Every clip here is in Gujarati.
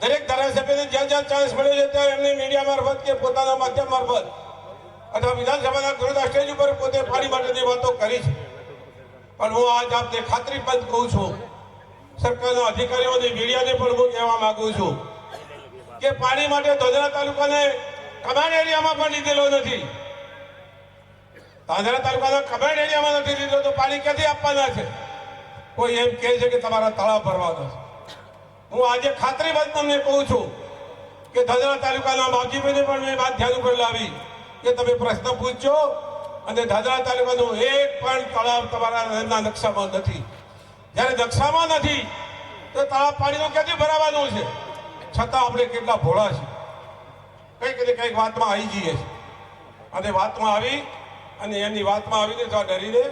દરેક ધારાસભ્યને જ્યાં જ્યાં ચાન્સ મળ્યો છે, ત્યાં એમને મીડિયા મારફત કે પોતાના માધ્યમ મારફત અથવા વિધાનસભાના ગૃહના સ્ટેજ ઉપર પોતે પાણી માટેની વાતો કરી છે. પણ હું આજ આપને ખાતરીબદ્ધ કહું છું, સરકારના અધિકારીઓને મીડિયાને પણ હું કહેવા માંગુ છું કે પાણી માટે ધોધરા તાલુકાને કમાન્ડ એરિયામાં પણ લીધેલો નથી. ધાંધરા તાલુકાના કમાન્ડ એરિયામાં નથી લીધો તો પાણી ક્યાંથી આપવાના છે? કોઈ એમ કહે છે કે તમારા તળાવ ભરવાના છે. હું આજે ખાતરીબંધ તમને કહું છું કે ધાંધરા તાલુકાના માવજીભાઈને પણ મેં વાત ધ્યાન ઉપર લાવી કે તમે પ્રશ્ન પૂછજો અને ધાદરા તાલુકાનું એક પણ તળાવ તમારા નકશામાં નથી. જ્યારે નકશામાં નથી, તો તળાવ પાણીનું ક્યાંથી ભરાવાનું છે? છતાં આપણે કેટલા ભોળા છે કંઈક ને કંઈક વાતમાં આવી જઈએ છે અને વાતમાં આવી અને એની વાતમાં આવીને તો ડરીને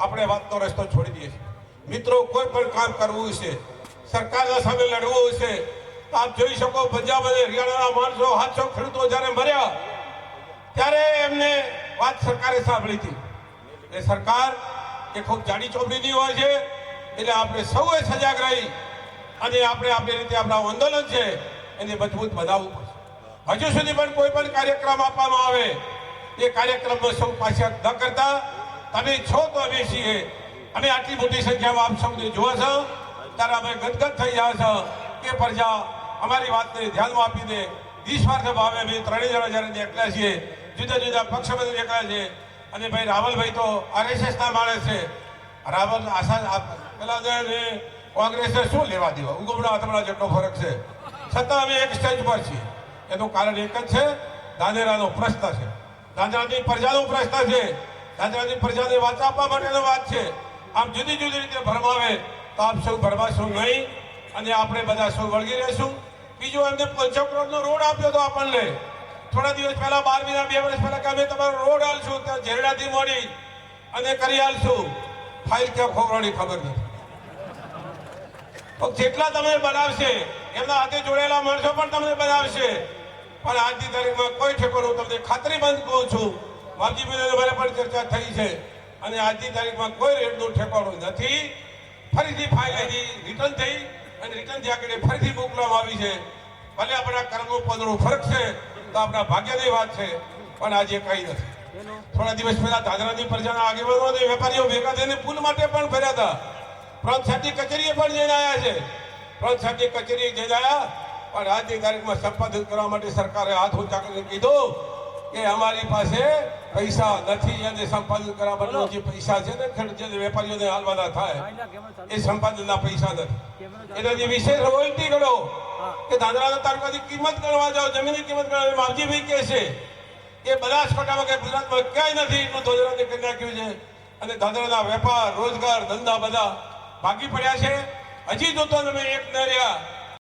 આપણે વાતનો રસ્તો છોડી દઈએ છીએ. મિત્રો, કોઈ પણ કામ કરવું છે સરકારના સામે લડવું તો આપ જોઈ શકો પંજાબ અને હરિયાણાના માણસો સાતસો ખેડૂતો જ્યારે મર્યા, ત્યારે એમને વાત સરકારે સાંભળી હતી. એ સરકાર એ ખૂબ જાડી ચોપડીની હોય છે, એટલે આપણે સૌએ સજાગ રહી અને આપણે આપણી રીતે આપણા આંદોલન છે, એને મજબૂત બનાવવું પડશે. હજુ સુધી પણ કોઈ પણ કાર્યક્રમ આપવામાં આવે, એ કાર્યક્રમમાં સૌ પાછળ ન કરતા. તમે છો તો અમે છીએ. અમે આટલી મોટી સંખ્યામાં આપ સૌને જોવા છો. ત્યારે અમે ગદગદ થઈ જાય છે. કે પ્રજા, અમારી વાતને ધ્યાનમાં આપી દે નિસ્વાર્થ ભાવે અમે ત્રણેય જણા જ્યારે નીકળ્યા છીએ, જુદા જુદા પક્ષમાંથી નીકળ્યા છે અને ભાઈ રાવલભાઈ તો આરએસએસના માણસ છે. રાવલ આશા પેલા જે કોંગ્રેસે શું લેવા દેવા? ઉગમણા આતમણા જેટલો ફરક છે. છતાં અમે એક સ્ટેજ પર છીએ. એનું કારણ એક જ છે, દાંદેરાનો પ્રશ્ન છે. દાંદેરાની પ્રજાનો પ્રશ્ન છે. દાંદેરાની પ્રજાને વાત આપવા માટેનો વાત છે. આમ જુદી જુદી રીતે ભરમાવે તો આપ સૌ ભરમાશો નહીં, અને આપણે બધા સૌ વળગી રહેશું. બીજું એમને પંચો કરોડનો રોડ આપ્યો તો આપણને. થોડા દિવસ પહેલા, બાર મહિના, બે વર્ષ પહેલા અમે તમારો રોડ આલશું, ત્યાં ઝેરડાથી મોડી અને કરી આલશું. ફાઇલ ક્યાં ખોવડાની ખબર નથી. તો જેટલા તમે બનાવશે, એમના હાથે જોડેલા માણસો પણ તમને બનાવશે. પણ આજની તારીખમાં કોઈ ઠેકોનું તમને ખાતરીબંધ કહું છું. માવજીભાઈ મારે પણ ચર્ચા થઈ છે. અને આજની તારીખમાં કોઈ રેટનું ઠેકાણું નથી. ફરીથી ફાઇલ હજી રિટર્ન થઈ અને રિટર્ન થયા કરીને ફરીથી મોકલવામાં આવી છે. ભલે આપણા કર્મનું પદનો ફરક છે, તો આપણા ભાગ્યની વાત છે, પણ આજે કંઈ નથી. થોડા દિવસ પહેલા દાદરાની પ્રજાના આગેવાનો અને વેપારીઓ ભેગા થઈને પુલ માટે પણ ફર્યા હતા. પ્રાંત સાહેબની કચેરીએ પણ જઈને આવ્યા છે. પ્રાંત સાહેબની કચેરીએ જઈને આવ્યા પણ આજની તારીખમાં સંપાદન કરવા માટે સરકારે હાથ ઊંચા કરીને કીધું કે અમારી પાસે પૈસા નથી અને સંપાદન કરવા માટેના જે પૈસા છે ને ખેડૂત વેપારીઓને હાલવાના થાય એ સંપાદનના પૈસા નથી. એટલે જે વિશેષ રોયલ્ટી ગણો કે દાદરાના તાલુકાની કિંમત ગણવા જાઓ જમીનની કિંમત ગણવા માવજીભાઈ કહે છે એ બનાસકાંઠામાં કે ગુજરાતમાં ક્યાંય નથી એટલું ધોજરાને કરી નાખ્યું છે. અને દાદરાના વેપાર રોજગાર ધંધા બધા ભાગી પડ્યા છે. હજી જો તો તમે એક ન રહ્યા